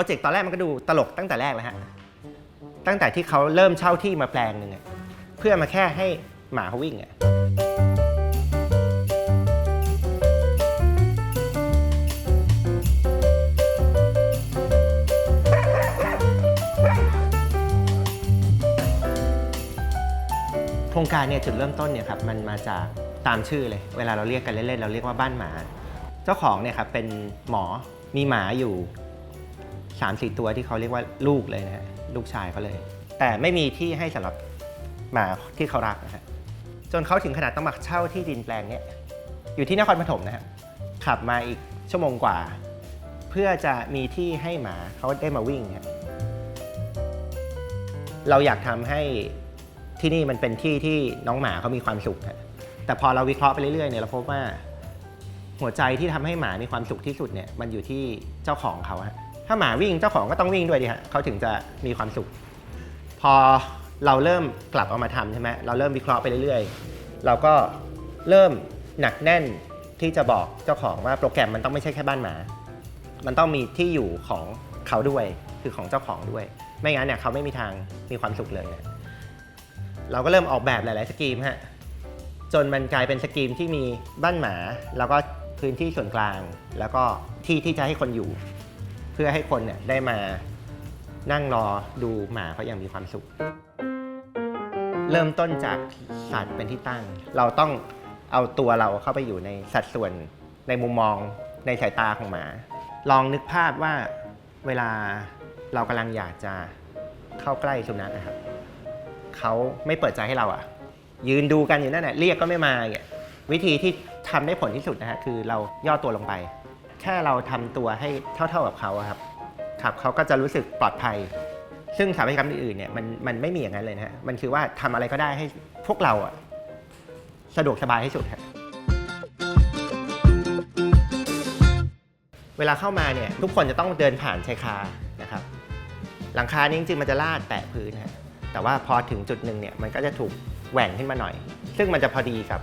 รเจกต์ตอนแรกมันก็ดูตลกตั้งแต่แรกแล้วฮะ ตั้งแต่ที่เขาเริ่มเช่าที่มาแปลงหนึ่งอะเพื่อมาแค่ให้หมาเขาวิ่งอะโครงการเนี่ยจุดเริ่มต้นเนี่ยครับมันมาจากตามชื่อเลย เวลาเราเรียกกันเล่นๆเราเรียกว่าบ้านหมา เจ้าของเนี่ยครับเป็นหมอมีหมาอยู่ สามสี่ตัวที่เขาเรียกว่าลูกเลยนะฮะลูกชายเขาเลย แต่ไม่มีที่ให้สำหรับหมาที่เขารักนะฮะจนเขาถึงขนาดต้องมาเช่าที่ดินแปลงเนี้ยอยู่ที่นครปฐมนะฮะขับมาอีกชั่วโมงกว่า เพื่อจะมีที่ให้หมาเขาได้มาวิ่งนี่ยเราอยากทำให้ที่นี่มันเป็นที่ที่น้องหมาเขามีความสุขฮะแต่พอเราวิเคราะห์ไปเรื่อยๆเนี่ยเราพบว่าหัวใจที่ทำให้หมามีความสุขที่สุดเนี่ยมันอยู่ที่เจ้าของเขาฮะ ถ้าหมาวิ่งเจ้าของก็ต้องวิ่งด้วยดิฮะเขาถึงจะมีความสุข พอเราเริ่มกลับเอามาทำใช่ไหมเราเริ่มวิเคราะห์ไปเรื่อยๆ เราก็เริ่มหนักแน่นที่จะบอกเจ้าของว่าโปรแกรมมันต้องไม่ใช่แค่บ้านหมา มันต้องมีที่อยู่ของเขาด้วยคือของเจ้าของด้วย ไม่งั้นเนี่ยเขาไม่มีทางมีความสุขเลยนะเราก็เริ่มออกแบบหลาย ๆ สกีมฮะจนมันกลายเป็นสกีมที่มีบ้านหมา แล้วก็พื้นที่ส่วนกลาง แล้วก็ที่ที่จะให้คนอยู่ พื่อให้คนเนี่ยได้มานั่งรอดูหมาเขาอย่างมีความสุข เริ่มต้นจากสัตว์เป็นที่ตั้ง เราต้องเอาตัวเราเข้าไปอยู่ในสัดส่วนในมุมมองในสายตาของหมา ลองนึกภาพว่าเวลาเรากำลังอยากจะเข้าใกล้สุนัขนะครับเขาไม่เปิดใจให้เราอะยืนดูกันอยู่นั่นแหละเรียกก็ไม่มาอย่างเงี้ยวิธีที่ทำได้ผลที่สุดนะฮะคือเราย่อตัวลงไป แค่เราทำตัวให้เท่า ๆกับเขาครับครับเขาก็จะรู้สึกปลอดภัย ซึ่งสถาปัตยกรรมอื่นๆเนี่ยมันมันไม่มีอย่างนั้นเลยนะฮะมันคือว่าทำอะไรก็ได้ให้พวกเราอะสะดวกสบายที่สุดฮะเวลาเข้ามาเนี่ยทุกคนจะต้องเดินผ่านชายคานะครับ หลังคานี้จริงๆมันจะลาดแตะพื้นฮะแต่ว่าพอถึงจุดหนึ่งเนี่ยมันก็จะถูกแหว่งขึ้นมาหน่อย ซึ่งมันจะพอดีกับ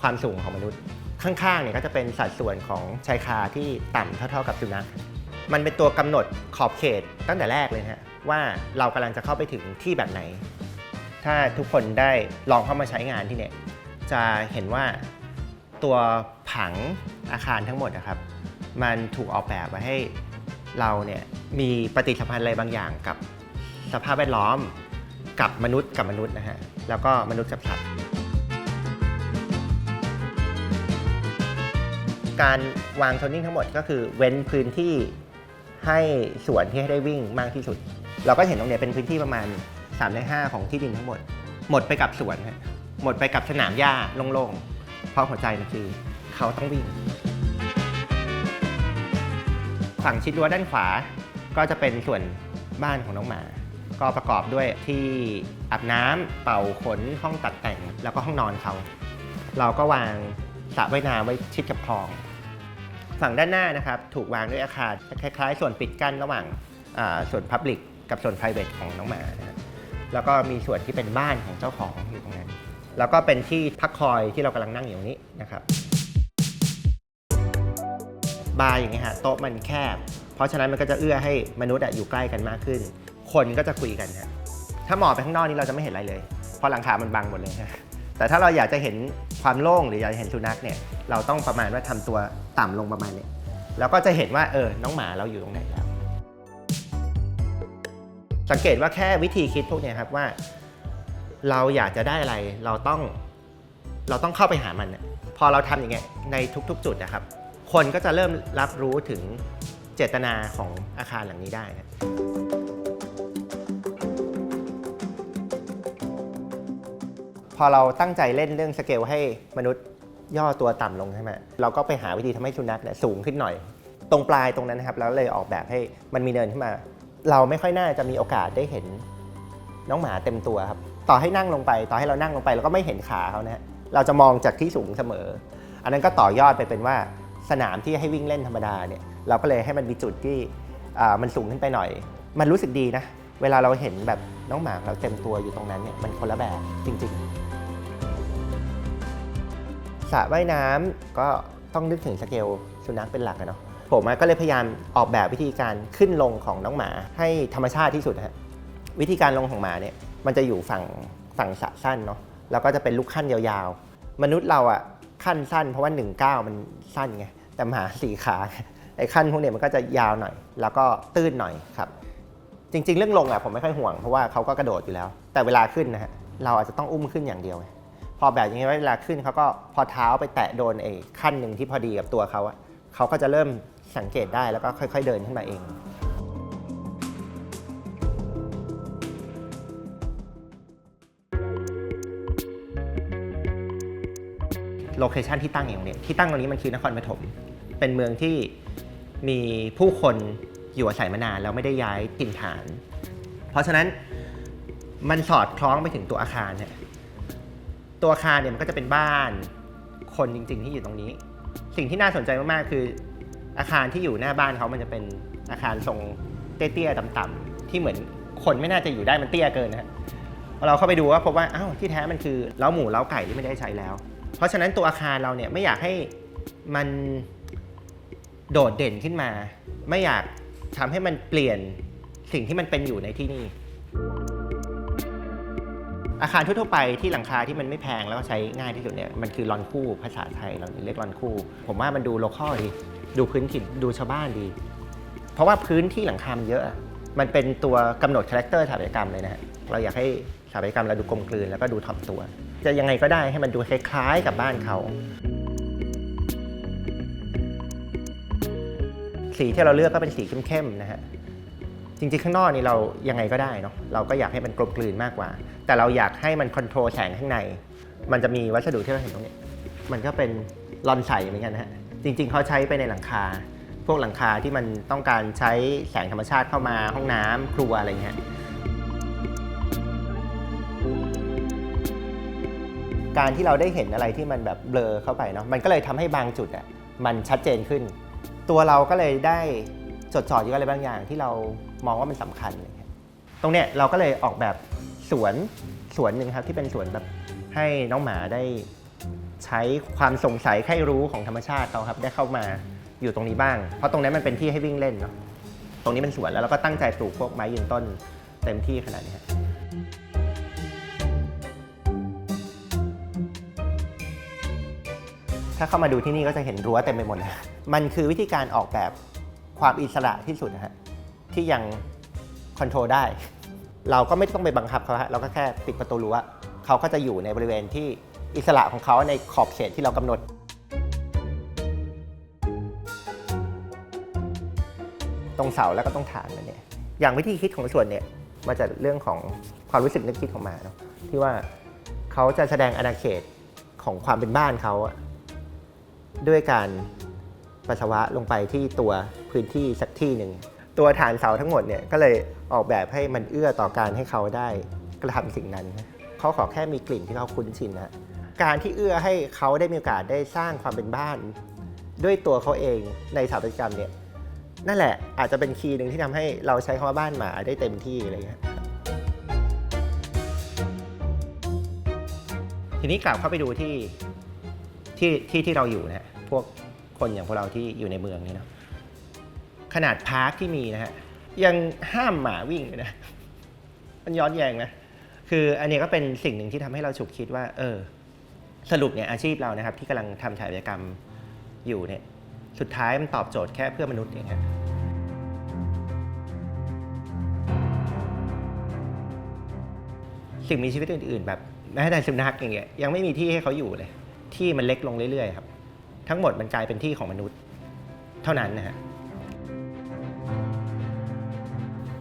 ความสูงของมนุษย์ ข้างๆเนี่ยก็จะเป็นสัดส่วนของชายคาที่ต่ำเท่า ๆ กับสุนัข มันเป็นตัวกำหนดขอบเขตตั้งแต่แรกเลยนะฮะว่าเรากำลังจะเข้าไปถึงที่แบบไหน ถ้าทุกคนได้ลองเข้ามาใช้งานที่เนี่ยจะเห็นว่าตัวผังอาคารทั้งหมดนะครับ มันถูกออกแบบมาให้เราเนี่ยมีปฏิสัมพันธ์อะไรบางอย่างกับสภาพแวดล้อม กับมนุษย์กับมนุษย์นะฮะแล้วก็มนุษย์กับสัตว์ การวางโซนนิ่งทั้งหมดก็คือเว้นพื้นที่ให้สวนที่ให้ได้วิ่งมากที่สุด เราก็เห็นตรงเนี้ยเป็นพื้นที่ประมาณ3ใน5ของที่ดินทั้งหมด หมดไปกับสวนฮะหมดไปกับสนามหญ้าโล่งๆเพราะหัวใจมันคือเขาต้องวิ่ง ฝั่งชิดรั้วด้านขวาก็จะเป็นส่วนบ้านของน้องหมา ก็ประกอบด้วยที่อาบน้ำเป่าขนห้องตัดแต่ง แล้วก็ห้องนอนเขา เราก็วางสระว่ายน้ำไว้ชิดกับคลอง ฝั่งด้านหน้านะครับถูกวางด้วยอาคารคล้ายๆ ส่วนปิดกั้นระหว่างส่วน Public กับส่วน private ของน้องหมานะฮะแล้วก็มีส่วนที่เป็นบ้านของเจ้าของอยู่ตรงนั้น แล้วก็เป็นที่พักคอยที่เรากำลังนั่งอยู่ตรงนี้นะครับบาร์อย่างเงี้ยฮะโต๊ะมันแคบ เพราะฉะนั้นมันก็จะเอื้อให้มนุษย์อยู่ใกล้กันมากขึ้น คนก็จะคุยกันฮะถ้ามองไปข้างนอกนี่เราจะไม่เห็นอะไรเลย เพราะหลังคามันบังหมดเลยฮะ แต่ถ้าเราอยากจะเห็นความโล่งหรืออยากจะเห็นสุนัขเนี่ยเราต้องประมาณว่าทำตัวต่ำลงประมาณเนี้ยแล้วก็จะเห็นว่าเออน้องหมาเราอยู่ตรงไหนแล้ว สังเกตว่าแค่วิธีคิดพวกเนี้ยครับว่า เราอยากจะได้อะไรเราต้องเราต้องเข้าไปหามันพอเราทำอย่างเงี้ยในทุก ๆ จุดนะครับ คนก็จะเริ่มรับรู้ถึงเจตนาของอาคารหลังนี้ได้นะ พอเราตั้งใจเล่นเรื่องสเกลให้มนุษย์ย่อตัวต่ำลงใช่ไหมเราก็ไปหาวิธีทำให้สุนัขเนี่ยสูงขึ้นหน่อย ตรงปลายตรงนั้นนะครับแล้วเลยออกแบบให้มันมีเนินขึ้นมา เราไม่ค่อยน่าจะมีโอกาสได้เห็นน้องหมาเต็มตัวครับต่อให้นั่งลงไป ต่อให้เรานั่งลงไปเราก็ไม่เห็นขาเขานะฮะเราจะมองจากที่สูงเสมอ อันนั้นก็ต่อยอดไปเป็นว่าสนามที่ให้วิ่งเล่นธรรมดาเนี่ยเราก็เลยให้มันมีจุดที่มันสูงขึ้นไปหน่อย มันรู้สึกดีนะ เวลาเราเห็นแบบน้องหมาเราเต็มตัวอยู่ตรงนั้นเนี่ยมันคนละแบบจริง ๆ สระว่ายน้ำก็ต้องนึกถึงสเกลสุนัขเป็นหลักอะเนาะผมก็เลยพยายามออกแบบวิธีการขึ้นลงของน้องหมาให้ธรรมชาติที่สุดนะฮะวิธีการลงของหมาเนี่ยมันจะอยู่ฝั่งฝั่งสะสั้นเนาะแล้วก็จะเป็นลูกขั้นยาวๆ มนุษย์เราอะขั้นสั้นเพราะว่า1นก้ามันสั้นไงแต่หมาสี่ขาไอ้ขั้นพวกเนี้ยมันก็จะยาวหน่อย แล้วก็ตื้นหน่อยครับจริง ๆ เรื่องลงอะผมไม่ค่อยห่วงเพราะว่าเขาก็กระโดดอยู่แล้ว แต่เวลาขึ้นนะฮะเราอาจจะต้องอุ้มขึ้นอย่างเดียวไง พอแบบอย่างนี้ไว้เวลาขึ้นเขาก็พอเท้าไปแตะโดนไอ้ขั้นหนึ่งที่พอดีกับตัวเขาอะเขาก็จะเริ่มสังเกตได้แล้วก็ค่อย ๆ เดินขึ้นมาเอง โลเคชันที่ตั้งอย่างเนี้ยที่ตั้งตรงนี้มันคือนครปฐมเป็นเมืองที่มีผู้คนอยู่อาศัยมานานแล้วไม่ได้ย้ายถิ่นฐาน เพราะฉะนั้นมันสอดคล้องไปถึงตัวอาคารเนี่ย ตัวอาคารเนี่ยมันก็จะเป็นบ้านคนจริง ๆ ที่อยู่ตรงนี้ สิ่งที่น่าสนใจมากๆคือ อาคารที่อยู่หน้าบ้านเขามันจะเป็นอาคารทรงเตี้ยๆต่ำๆที่เหมือนคนไม่น่าจะอยู่ได้มันเตี้ยเกินนะพอเราเข้าไปดูก็พบว่าอ้าวที่แท้มันคือเล้าหมูเล้าไก่ที่ไม่ได้ใช้แล้ว เพราะฉะนั้นตัวอาคารเราเนี่ยไม่อยากให้มันโดดเด่นขึ้นมา ไม่อยากทำให้มันเปลี่ยนสิ่งที่มันเป็นอยู่ในที่นี่ อาคารทั่วๆไปที่หลังคาที่มันไม่แพงแล้วก็ใช้ง่ายที่สุดเนี่ยมันคือลอนคู่ภาษาไทยเราเรียกลอนคู่ ผมว่ามันดูโลคอลดี ดูพื้นถิ่นดูชาวบ้านดี เพราะว่าพื้นที่หลังคามันเยอะ มันเป็นตัวกำหนดคาแรคเตอร์สถาปัตยกรรมเลยนะฮะเราอยากให้สถาปัตยกรรมเราดูกลมกลืนแล้วก็ดูถ่อมตัว จะยังไงก็ได้ให้มันดูคล้ายๆกับบ้านเขาสีที่เราเลือกก็เป็นสีเข้มๆนะฮะ จริงๆ ข้างนอกนี่เรายังไงก็ได้เนาะเราก็อยากให้มันกลมกลืนมากกว่า แต่เราอยากให้มันคอนโทรลแสงข้างใน มันจะมีวัสดุที่เราเห็นตรงนี้ มันก็เป็นลอนใสเหมือนกันนะฮะจริง ๆเขาใช้ไปในหลังคา พวกหลังคาที่มันต้องการใช้แสงธรรมชาติเข้ามาห้องน้ำครัวอะไรเงี้ยการที่เราได้เห็นอะไรที่มันแบบเบลอเข้าไปเนาะมันก็เลยทำให้บางจุดอะมันชัดเจนขึ้น ตัวเราก็เลยได้ จดจ่ออยู่กับอะไรบางอย่างที่เรามองว่ามันสำคัญอะไรเงี้ยตรงเนี้ยเราก็เลยออกแบบสวนสวนหนึ่งครับที่เป็นสวนแบบให้น้องหมาได้ใช้ความสงสัยใครรู้ของธรรมชาติเขาครับได้เข้ามาอยู่ตรงนี้บ้าง เพราะตรงนั้นมันเป็นที่ให้วิ่งเล่นเนาะตรงนี้เป็นสวนแล้วเราก็ตั้งใจปลูกพวกไม้ยืนต้นเต็มที่ขนาดนี้ครับถ้าเข้ามาดูที่นี่ก็จะเห็นรั้วเต็มไปหมดเลยมันคือวิธีการออกแบบ ความอิสระที่สุดนะฮะที่ยังคอนโทรลได้ เราก็ไม่ต้องไปบังคับเขาฮะเราก็แค่ปิดประตูรั้วเขาก็จะอยู่ในบริเวณที่อิสระของเขาในขอบเขตที่เรากำหนดตรงเสาแล้วก็ตรงฐานมันเนี่ย อย่างวิธีคิดของส่วนเนี่ยมาจากเรื่องของความรู้สึกนึกคิดของหมาเนาะที่ว่าเขาจะแสดงอาณาเขตของความเป็นบ้านเขาด้วยการ ปัสสาวะลงไปที่ตัวพื้นที่สักที่หนึ่ง ตัวฐานเสาทั้งหมดเนี่ยก็เลยออกแบบให้มันเอื้อต่อการให้เขาได้กระทำสิ่งนั้น เขาขอแค่มีกลิ่นที่เขาคุ้นชินนะการที่เอื้อให้เขาได้มีโอกาสได้สร้างความเป็นบ้าน ด้วยตัวเขาเองในสถาปัตยกรรมเนี่ยนั่นแหละอาจจะเป็นคีย์หนึ่งที่ทำให้เราใช้คำว่าบ้านหมาได้เต็มที่อะไรเงี้ยทีนี้กลับเข้าไปดูที่ที่ที่ที่เราอยู่นะฮะพวก คนอย่างพวกเราที่อยู่ในเมืองนี่เนาะขนาดพาร์คที่มีนะฮะยังห้ามหมาวิ่งเลยนะมันย้อนแยงนะคืออันนี้ก็เป็นสิ่งหนึ่งที่ทำให้เราฉุกคิดว่า เออ สรุปเนี่ยอาชีพเรานะครับ ที่กำลังทำสถายกรรมอยู่เนี่ยสุดท้ายมันตอบโจทย์แค่เพื่อมนุษย์เองฮะสิ่งมีชีวิตอื่น ๆ แบบแม้แต่สุนัขอย่างเงี้ยยังไม่มีที่ให้เขาอยู่เลย ที่มันเล็กลงเรื่อย ๆ ครับ ทั้งหมดมันกลายเป็นที่ของมนุษย์เท่านั้นนะฮะ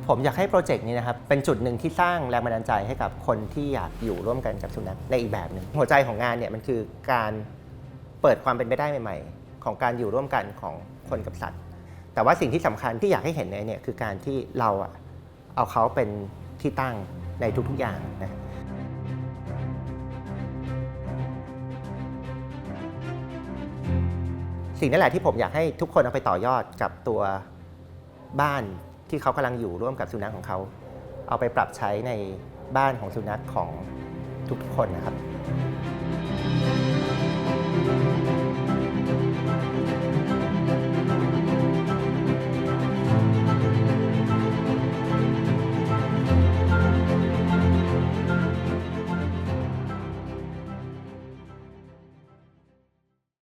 ผมอยากให้โปรเจกต์นี้นะครับเป็นจุดหนึ่งที่สร้างแรงบันดาลใจให้กับคนที่อยากอยู่ร่วมกันกับสุนัขในอีกแบบหนึ่งหัวใจของงานเนี่ยมันคือการเปิดความเป็นไปได้ใหม่ ๆ ของการอยู่ร่วมกันของคนกับสัตว์ แต่ว่าสิ่งที่สำคัญที่อยากให้เห็นเนี่ยคือการที่เราอะเอาเขาเป็นที่ตั้งในทุกๆอย่างนะ สิ่งนั้นแหละที่ผมอยากให้ทุกคนเอาไปต่อยอดกับตัวบ้านที่เขากำลังอยู่ร่วมกับสุนัขของเขา เอาไปปรับใช้ในบ้านของสุนัขของทุกๆคนนะครับ